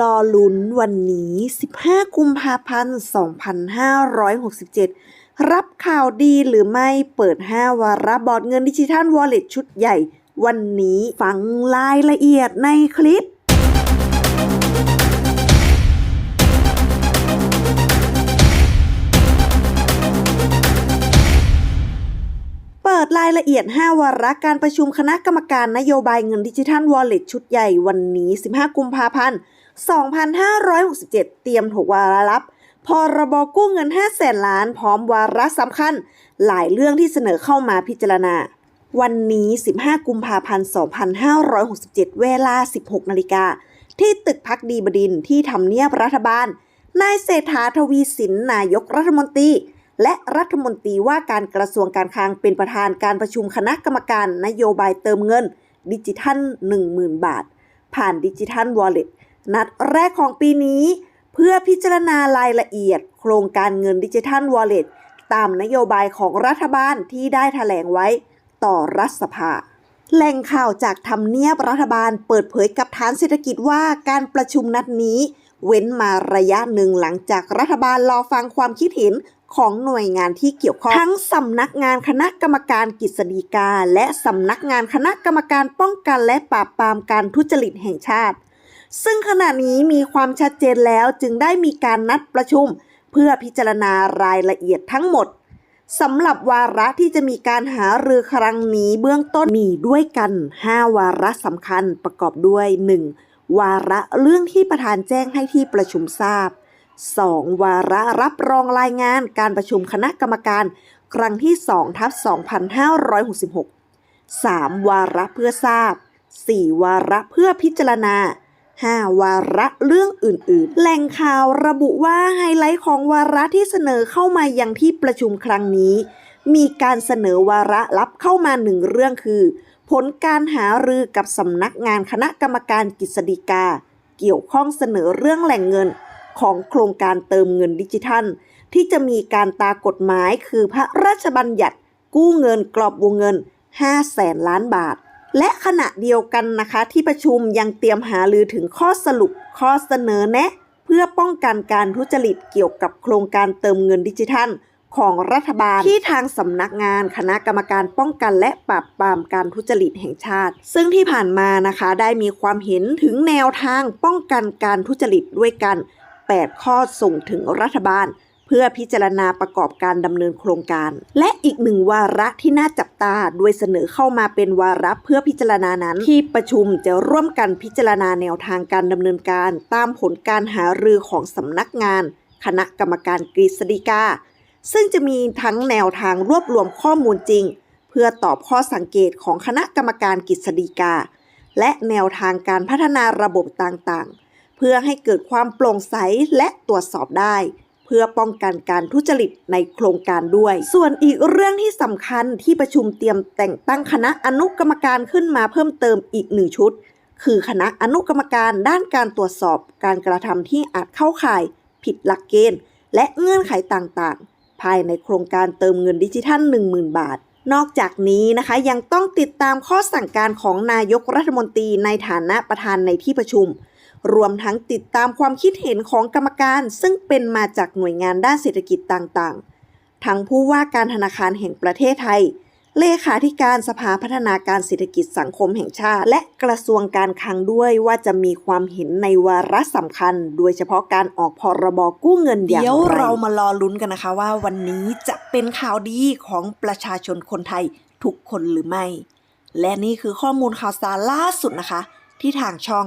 รอลุ้นวันนี้ 15 กุมภาพันธ์ 2567 รับข่าวดีหรือไม่เปิด 5 วาระบอร์ดเงินดิจิทัลวอลเล็ตชุดใหญ่ วันนี้ฟังรายละเอียดในคลิปเปิดรายละเอียด 5 วาระการประชุมคณะกรรมการนโยบายเงินดิจิทัลวอลเล็ตชุดใหญ่วันนี้ 15 กุมภาพันธ์ 2567 เตรียมถกวาระรับพรบกู้เงิน 5 แสนล้านพร้อมวาระสำคัญ หลายเรื่องที่เสนอเข้ามาพิจารณา วันนี้ 15 กุมภาพันธ์ 2567 เวลา 16 นาฬิกา ที่ตึกพักดีบดินที่ทำเนียบรัฐบาล นายเศรษฐาทวีสินนายกรัฐมนตรี และรัฐมนตรีว่าการกระทรวงการคลังเป็นประธานการประชุมคณะกรรมการนโยบายเติมเงิน ดิจิทัล 10,000 บาท ผ่านดิจิทัลวอลเล็ต นัดแรกของปีนี้ เพื่อพิจารณารายละเอียด โครงการเงินดิจิทัลวอลเล็ตตามนโยบายของรัฐบาลที่ได้แถลงไว้ต่อรัฐสภา แหล่งข่าวจากทำเนียบรัฐบาลเปิดเผยกับฐานเศรษฐกิจว่าการประชุมนัดนี้ เว้นมาระยะหนึ่งหลังจากรัฐบาลรอฟังความคิดเห็นของหน่วยงานที่เกี่ยวข้องทั้งสำนักงานคณะกรรมการกฤษฎีกา และสำนักงานคณะกรรมการป้องกันและปราบปรามการทุจริตแห่งชาติ ซึ่งขณะนี้มีความชัดเจนแล้วจึงได้มีการนัดประชุม เพื่อพิจารณารายละเอียดทั้งหมดสำหรับวาระที่จะมีการหารือครั้งนี้เบื้องต้นมีด้วยกัน 5 วาระสำคัญประกอบด้วย 1. วาระเรื่องที่ประธานแจ้งให้ที่ประชุมทราบ 2. วาระรับรองรายงานการประชุมคณะกรรมการ ครั้งที่2ทับ2566 3. วาระเพื่อทราบ 4. วาระเพื่อพิจารณา 5. วาระเรื่องอื่นๆ แหล่งข่าวระบุว่าไฮไลท์ของวาระที่เสนอเข้ามายังที่ประชุมครั้งนี้ มีการเสนอวาระลับเข้ามาหนึ่งเรื่องคือ ผลการหารือกับสำนักงานคณะกรรมการกฤษฎีกา เกี่ยวข้องเสนอเรื่องแหล่งเงิน ของโครงการเติมเงินดิจิทัล ที่จะมีการตากฎหมายคือพระราชบัญญัติ กู้เงินกรอบวงเงิน5แสนล้านบาท และขณะเดียวกันนะคะ ที่ประชุมยังเตรียมหารือถึงข้อสรุปข้อเสนอแนะ เพื่อป้องกันการทุจริตเกี่ยวกับโครงการเติมเงินดิจิทัลของรัฐบาลที่ทางสำนักงานคณะกรรมการป้องกันและปราบปรามการทุจริตแห่งชาติ ซึ่งที่ผ่านมานะคะได้มีความเห็นถึงแนวทางป้องกันการทุจริตด้วยกัน 8 ข้อส่งถึงรัฐบาล เพื่อพิจารณาประกอบการดำเนินโครงการ และอีกหนึ่งวาระที่น่าจับตาโดยเสนอเข้ามาเป็นวาระเพื่อพิจารณานั้น ที่ประชุมจะร่วมกันพิจารณาแนวทางการดำเนินการ ตามผลการหารือของสำนักงาน คณะกรรมการกฤษฎีกาซึ่งจะมีทั้งแนวทางรวบรวมข้อมูลจริง เพื่อตอบข้อสังเกตของคณะกรรมการกฤษฎีกา และแนวทางการพัฒนาระบบต่างๆ เพื่อให้เกิดความโปร่งใสและตรวจสอบได้ เพื่อป้องกันการทุจริตในโครงการด้วย ส่วนอีกเรื่องที่สำคัญที่ประชุมเตรียมแต่งตั้งคณะอนุกรรมการขึ้นมาเพิ่มเติมอีกหนึ่งชุด คือคณะอนุกรรมการด้านการตรวจสอบการกระทำที่อาจเข้าข่าย ผิดหลักเกณฑ์ และเงื่อนไขต่างๆ ภายในโครงการเติมเงินดิจิทัล 10,000 บาทนอกจากนี้นะคะยังต้องติดตามข้อสั่งการของนายกรัฐมนตรีในฐานะประธานในที่ประชุม รวมทั้งติดตามความคิดเห็นของกรรมการ ซึ่งเป็นมาจากหน่วยงานด้านเศรษฐกิจต่างๆ ทั้งผู้ว่าการธนาคารแห่งประเทศไทย เลขาธิการสภาพัฒนาการเศรษฐกิจสังคมแห่งชาติ และกระทรวงการคลังด้วยว่าจะมีความเห็นในวาระสำคัญ โดยเฉพาะการออกพรบกู้เงินอย่างไร เดี๋ยวเรามารอลุ้นกันนะคะว่าวันนี้จะเป็นข่าวดีของประชาชนคนไทยทุกคนหรือไม่ และนี่คือข้อมูลข่าวสารล่าสุดนะคะ ที่ทางช่อง